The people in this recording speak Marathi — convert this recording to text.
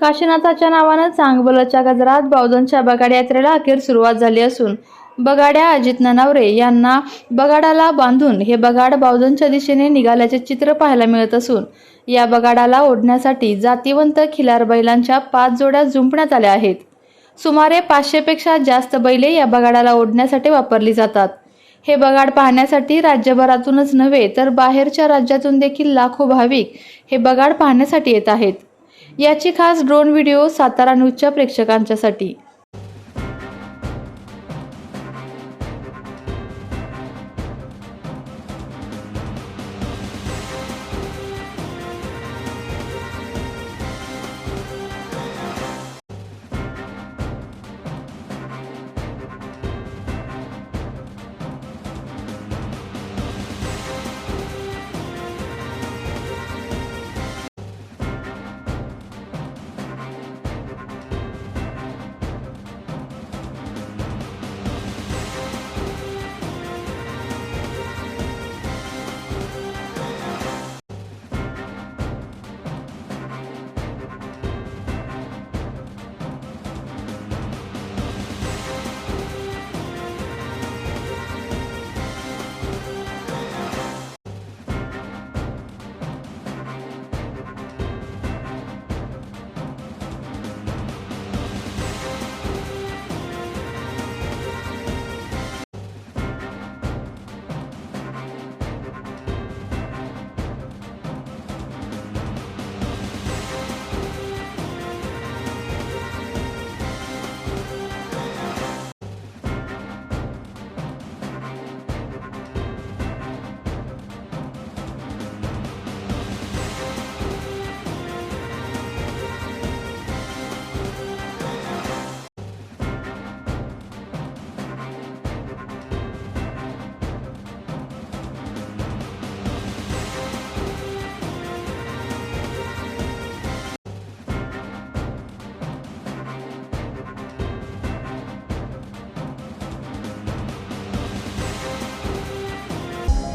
काशीनाथाच्या नावानं चांगबलच्या गजरात बावधनच्या बगाड यात्रेला अखेर सुरुवात झाली असून बगाड्या अजित ननावरे यांना बगाडाला बांधून हे बगाड बावधनच्या दिशेने निघाल्याचे चित्र पाहायला मिळत असून या बगाडाला ओढण्यासाठी जातीवंत खिलार बैलांच्या पाच जोड्या जुंपण्यात आल्या आहेत. सुमारे पाचशेपेक्षा जास्त बैले या बगाडाला ओढण्यासाठी वापरली जातात. हे बगाड पाहण्यासाठी राज्यभरातूनच नव्हे तर बाहेरच्या राज्यातून देखील लाखो भाविक हे बगाड पाहण्यासाठी येत आहेत. याची खास ड्रोन व्हिडिओ सातारा न्यूजच्या प्रेक्षकांच्यासाठी.